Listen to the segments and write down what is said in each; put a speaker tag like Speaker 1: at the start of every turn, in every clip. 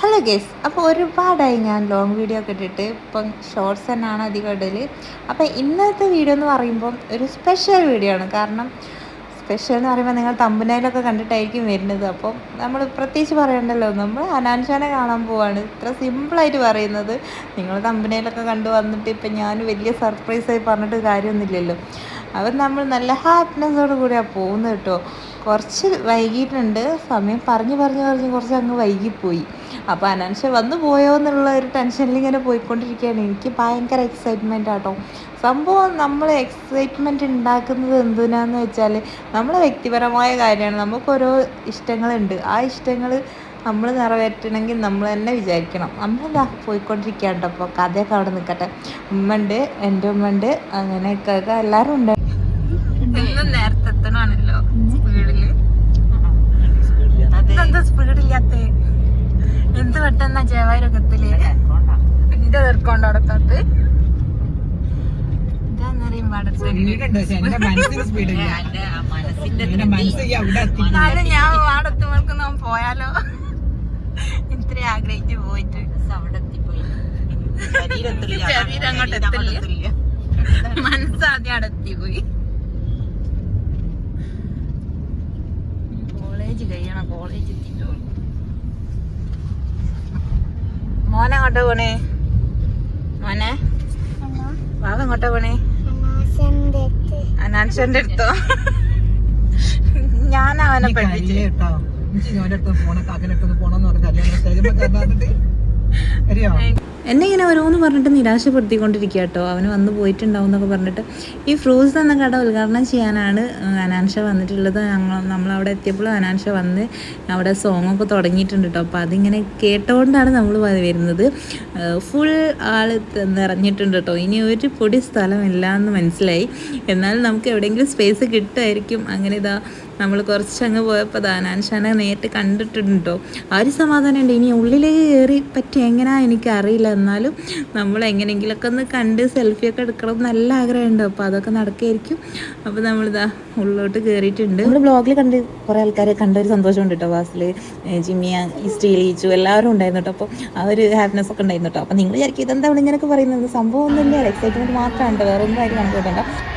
Speaker 1: Hello guys അപ്പോൾ ഒരുപാടായി ഞാൻ ലോങ് വീഡിയോ ഒക്കെ ഇട്ടിട്ട്. ഇപ്പം ഷോർട്സ് തന്നെയാണ് അധികം ഇടൽ അപ്പോൾ ഇന്നത്തെ വീഡിയോ എന്ന് പറയുമ്പം ഒരു സ്പെഷ്യൽ വീഡിയോ ആണ്. കാരണം സ്പെഷ്യൽ എന്ന് പറയുമ്പോൾ നിങ്ങൾ തമ്പനയിലൊക്കെ കണ്ടിട്ടായിരിക്കും വരുന്നത്. അപ്പം നമ്മൾ പ്രത്യേകിച്ച് പറയണ്ടല്ലോ. നമ്മൾ അനാൻഷാനെ കാണാൻ പോവാണ്. ഇത്ര സിമ്പിളായിട്ട് പറയുന്നത്. നിങ്ങൾ തമ്പനയിലൊക്കെ കണ്ടു വന്നിട്ട് ഇപ്പം ഞാൻ വലിയ സർപ്രൈസായി പറഞ്ഞിട്ട് കാര്യമൊന്നുമില്ലല്ലോ. അപ്പം നമ്മൾ നല്ല ഹാപ്പിനെസ്സോട് കൂടിയാണ് പോകുന്നത് കേട്ടോ. കുറച്ച് വൈകിയിട്ടുണ്ട്. സമയം പറഞ്ഞ് പറഞ്ഞ് പറഞ്ഞ് കുറച്ച് അങ്ങ് വൈകിപ്പോയി. അപ്പോൾ അനാൻഷ വന്നു പോയോ എന്നുള്ള ഒരു ടെൻഷനിൽ ഇങ്ങനെ പോയിക്കൊണ്ടിരിക്കുകയാണ്. എനിക്ക് ഭയങ്കര എക്സൈറ്റ്മെന്റ് ആട്ടോ. സംഭവം നമ്മൾ എക്സൈറ്റ്മെന്റ് ഉണ്ടാക്കുന്നത് എന്തിനാന്ന് വെച്ചാൽ നമ്മളെ വ്യക്തിപരമായ കാര്യമാണ്. നമുക്കോരോ ഇഷ്ടങ്ങളുണ്ട്. ആ ഇഷ്ടങ്ങൾ നമ്മൾ നിറവേറ്റണമെങ്കിൽ നമ്മൾ തന്നെ വിചാരിക്കണം. അമ്മല്ല പോയിക്കൊണ്ടിരിക്കുകയാണ് അപ്പോൾ കഥയൊക്കെ അവിടെ നിൽക്കട്ടെ ഉമ്മ ഉണ്ട് എന്റെ ഉമ്മ ഉണ്ട് എല്ലാവരും ഉണ്ട്.
Speaker 2: മനസ്സിന് സ്പീഡില്ല എന്റെ മനസ്സ് ഈ അവിടെ
Speaker 1: ഞാൻ വാടത്തുമ്പോൾക്ക് നാം പോയാലോ? ഇത്ര ആഗ്രഹിച്ചു പോയിട്ട്. ശരീരം അങ്ങോട്ട് എത്തില്ല. മനസ്സാദ്യം അടത്തി പോയി കോളേജ് കഴിയണം കോളേജ് എത്തിയിട്ടുള്ളൂ മോനെ എങ്ങോട്ടാ പോണേ മോനെ. വാവ എങ്ങോട്ടാ പോണേ അനാൻഷന്റെ അടുത്തോ ഞാൻ അവനെ പഠിപ്പിച്ചു
Speaker 2: കേട്ടോ എനിക്ക് അടുത്ത് പോണ അടുത്ത് പോണെന്ന് പറഞ്ഞ കല്യാണം
Speaker 1: എന്നെ ഇങ്ങനെ ഓരോന്ന് പറഞ്ഞിട്ട് നിരാശപ്പെടുത്തിക്കൊണ്ടിരിക്കുക കേട്ടോ. അവന് വന്ന് പോയിട്ടുണ്ടാവും എന്നൊക്കെ പറഞ്ഞിട്ട്. ഈ ഫ്രൂട്ട്സ് എന്ന കട ഉദ്ഘാടനം ചെയ്യാനാണ് അനാൻഷ വന്നിട്ടുള്ളത്. ഞങ്ങൾ നമ്മളവിടെ എത്തിയപ്പോൾ അനാൻഷ വന്ന് അവിടെ ഒക്കെ തുടങ്ങിയിട്ടുണ്ട് കേട്ടോ. അപ്പോൾ അതിങ്ങനെ കേട്ടോണ്ടാണ് നമ്മൾ വരുന്നത്. ഫുൾ ആൾ നിറഞ്ഞിട്ടുണ്ട് കേട്ടോ. ഇനി ഒരു പൊടി സ്ഥലമില്ല എന്ന് മനസ്സിലായി. എന്നാൽ നമുക്ക് എവിടെയെങ്കിലും സ്പേസ് കിട്ടുമായിരിക്കും. അങ്ങനെ ഇതാ നമ്മൾ കുറച്ചങ്ങ് പോയപ്പോൾ ദാനാൻഷാനെ നേരിട്ട് കണ്ടിട്ടുണ്ടോ? കേട്ടോ ആ ഒരു സമാധാനമുണ്ട്? ഇനി ഉള്ളിലേക്ക് കയറി പറ്റി എങ്ങനെയാ എനിക്കറിയില്ല എന്നാലും നമ്മൾ എങ്ങനെയെങ്കിലുമൊക്കെ ഒന്ന് കണ്ട് സെൽഫിയൊക്കെ എടുക്കണം നല്ല ആഗ്രഹമുണ്ട്. അപ്പോൾ അതൊക്കെ നടക്കുകയായിരിക്കും അപ്പോൾ നമ്മളിതാ ഉള്ളിലോട്ട് കയറിയിട്ടുണ്ട് നമ്മൾ ബ്ലോഗിൽ കണ്ട് കുറേ ആൾക്കാരെ കണ്ട ഒരു സന്തോഷമുണ്ട് കേട്ടോ വാസിൽ ജിമ്മിയ ഈ ലീച്ചു എല്ലാവരും ഉണ്ടായിരുന്നു കേട്ടോ അപ്പോൾ ആ ഒരു ഹാപ്പിനെസ് ഒക്കെ ഉണ്ടായിരുന്നു കേട്ടോ അപ്പോൾ നിങ്ങൾ വിചാരിക്കും ഇതെന്താ ഇങ്ങനെയൊക്കെ പറയുന്നത്? സംഭവം ഒന്നുമില്ല എക്സൈറ്റ്മെന്റ് മാത്രമാണ് വേറെ ഒന്നും ആയിട്ട് കണക്ക്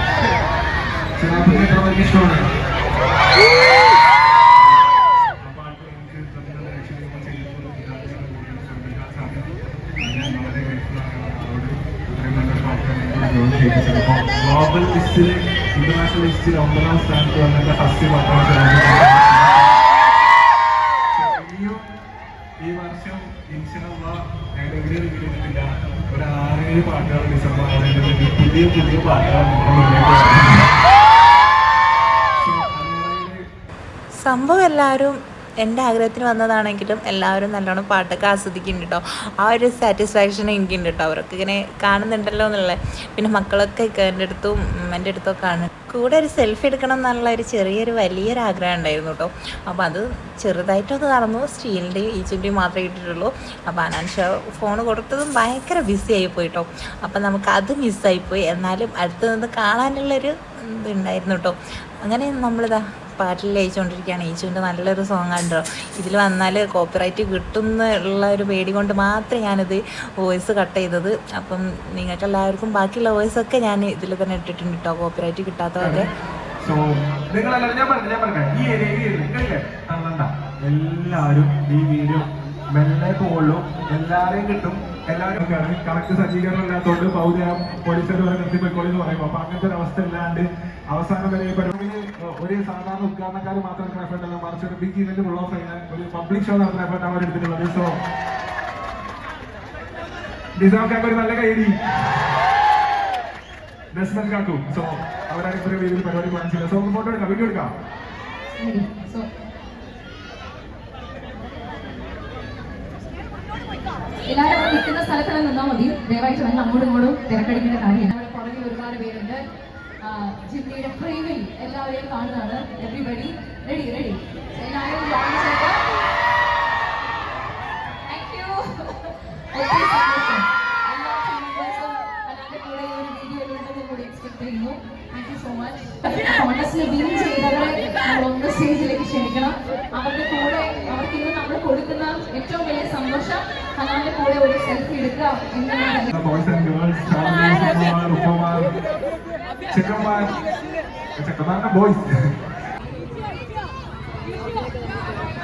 Speaker 3: ഇഷ്ടമാണ് ഗ്ലോബൽ ലിസ്റ്റിൽ ഇന്റർനാഷണൽ ലിസ്റ്റിൽ ഒമ്പതാം സ്ഥാനത്ത് വന്നിട്ട് ഫസ്റ്റ് പത്രം ഇനിയും ഈ വർഷം ഇൻഷാള്ള ഏതെങ്കിലും കിട്ടിയിട്ടില്ല ഒരു ആറേഴ് പാട്ടുകൾ ഡിസംബർ പുതിയ പുതിയ പാട്ടുകൾ
Speaker 1: സംഭവം എല്ലാവരും എന്റെ ആഗ്രഹത്തിന് വന്നതാണെങ്കിലും എല്ലാവരും നല്ലോണം പാട്ടൊക്കെ ആസ്വദിക്കുന്നുണ്ട് കേട്ടോ ആ ഒരു സാറ്റിസ്ഫാക്ഷൻ എനിക്കുണ്ട് കേട്ടോ അവരൊക്കെ ഇങ്ങനെ കാണുന്നുണ്ടല്ലോ എന്നുള്ളത്. പിന്നെ മക്കളൊക്കെ എന്റെ അടുത്തും എന്റെ അടുത്തൊക്കെ ആണ്. കൂടെ ഒരു സെൽഫി എടുക്കണം എന്നുള്ള ഒരു ചെറിയൊരു വലിയൊരു ആഗ്രഹം ഉണ്ടായിരുന്നു കേട്ടോ അപ്പോൾ അത് ചെറുതായിട്ടൊക്കെ നടന്നു. സ്റ്റീലിന്റെയും ഈച്ചിന്റെയും മാത്രമേ കിട്ടിയിട്ടുള്ളൂ അപ്പോൾ അനാൻഷ ഫോൺ കൊടുത്തതും ഭയങ്കര ബിസി ആയിപ്പോയി കേട്ടോ അപ്പോൾ നമുക്ക് അത് മിസ്സായിപ്പോയി എന്നാലും അടുത്ത് നിന്ന് കാണാനുള്ളൊരു ഇതുണ്ടായിരുന്നു കേട്ടോ അങ്ങനെ നമ്മളിതാ പാട്ടിൽ ലയിച്ചുകൊണ്ടിരിക്കുകയാണ് യേശുവിന്റെ നല്ലൊരു സോങ് ആണല്ലോ ഇതിൽ വന്നാൽ കോപ്പിറൈറ്റ് കിട്ടും എന്നുള്ള ഒരു പേടി കൊണ്ട് മാത്രമേ ഞാനിത് വോയിസ് കട്ട് ചെയ്തത്. അപ്പം നിങ്ങൾക്ക് എല്ലാവർക്കും ബാക്കിയുള്ള വോയിസൊക്കെ ഞാൻ ഇതിൽ തന്നെ ഇട്ടിട്ടുണ്ട് കേട്ടോ കോപ്പിറൈറ്റ് കിട്ടാത്തതൊക്കെ
Speaker 3: സോ ഈ എല്ലാവരും ഈ വീഡിയോ മെല്ലെ പോകുള്ളൂ എല്ലാവരെയും കിട്ടും. എല്ലാവരും കറക്റ്റ് സജ്ജീകരണം ഇല്ലാത്തതുകൊണ്ട് പൗര പോലീസുകാർ വരെ നിർത്തിപ്പോയിക്കോളി എന്ന് പറയുമ്പോൾ അപ്പൊ അങ്ങനത്തെ ഒരു അവസ്ഥ ഇല്ലാണ്ട് അവസാനം വരെ പരിപാടിയിൽ ഒരു സാധാരണ ഉദ്ഘാടനക്കാർ മാത്രം എഫേർട്ട് അല്ല മറിച്ച് ഒരു ബിഗ് ഇവന്റ് ഉള്ള ഒരു പബ്ലിക് ഷോ നടത്തുന്ന എഫേർട്ട് അവർ എടുത്തിട്ടുള്ളത്. സോ നിസാം കാക്ക ഒരു നല്ല കൈഡി ദസ്മൻ കാക്കു. സോ അവരാണ് ഇത്ര രീതിയിൽ പരിപാടി കാണിച്ചില്ല സോ സോ ഫോട്ടോ എടുക്കാം വീഡിയോ എടുക്കാം.
Speaker 4: എല്ലാവരും നിൽക്കുന്ന സ്ഥലത്ത് തന്നെ നിന്നാൽ മതി. ദയവായിട്ട് ഞങ്ങൾ അങ്ങോട്ടും ഇങ്ങോട്ടും തിരക്കടിക്കേണ്ട കാര്യമില്ല. പുറകിൽ ഒരുപാട് പേരുണ്ട്. ജില്ലയുടെ ഫ്രെയിമിൽ എല്ലാവരെയും കാണുന്നതാണ്. എവറിബഡി റെഡി റെഡി എല്ലാവരും ജോയിൻ ചെയ്യുക താങ്ക് യു ഒത്തിരി സന്തോഷം എല്ലാ ടീം മെമ്പേഴ്സും അല്ലാതെ കൂടെ ഈ ഒരു വീഡിയോയിൽ ഉണ്ടെന്ന് കൂടി എക്സ്പെക്ട് ചെയ്യുന്നു താങ്ക് യു സോ മച്ച് കോൺടസ്റ്റിൽ വിൻ ചെയ്തവരെ ഒന്ന് സ്റ്റേജിലേക്ക് ക്ഷണിക്കണം. അവരുടെ കൂടെ അവർക്ക് ഇന്ന് നമ്മൾ കൊടുക്കുന്ന ഏറ്റവും വലിയ സന്തോഷം ഹനാന്റെ കൂടെ ഒരു സെൽഫി എടുക്കുക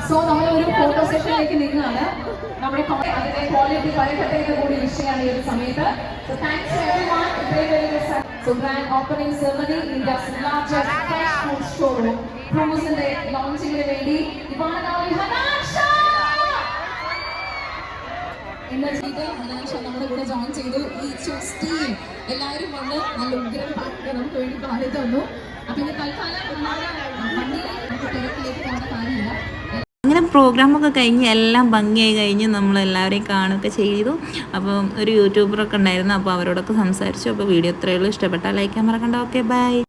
Speaker 4: സോ നമ്മൾ ഒരു ഫോട്ടോ സെഷനിലേക്ക് നിന്നാണ്. നമ്മുടെ അതിന്റെ ക്വാളിറ്റി പറയട്ടെ ഈ ഒരു സമയത്ത്. ഫുഡ് ഷോറൂം പ്രൂസിന്റെ ലോഞ്ചിങ്ങിന് വേണ്ടി നമ്മുടെ കൂടെ ജോയിൻ ചെയ്തു. ഈ ചൂസ് എല്ലാവരും വന്ന് നല്ല ഉഗ്രം പാട്ട് നമുക്ക് വേണ്ടി പാടി തന്നു. അപ്പൊ തൽക്കാലം നമ്മുടെ വണ്ടിയിൽ നമുക്ക് തിരക്കിലേക്ക് പോകേണ്ട കാര്യമില്ല
Speaker 1: അങ്ങനെ പ്രോഗ്രാമൊക്കെ കഴിഞ്ഞ് എല്ലാം ഭംഗിയായി കഴിഞ്ഞ് നമ്മളെല്ലാവരെയും കാണുകയൊക്കെ ചെയ്തു. അപ്പം ഒരു യൂട്യൂബറൊക്കെ ഉണ്ടായിരുന്നു അപ്പോൾ അവരോടൊക്കെ സംസാരിച്ചു. അപ്പോൾ വീഡിയോ ഇത്രയേ ഉള്ളൂ. ഇഷ്ടപ്പെട്ടാൽ ലൈക്കാൻ മറക്കണ്ട. Okay bye.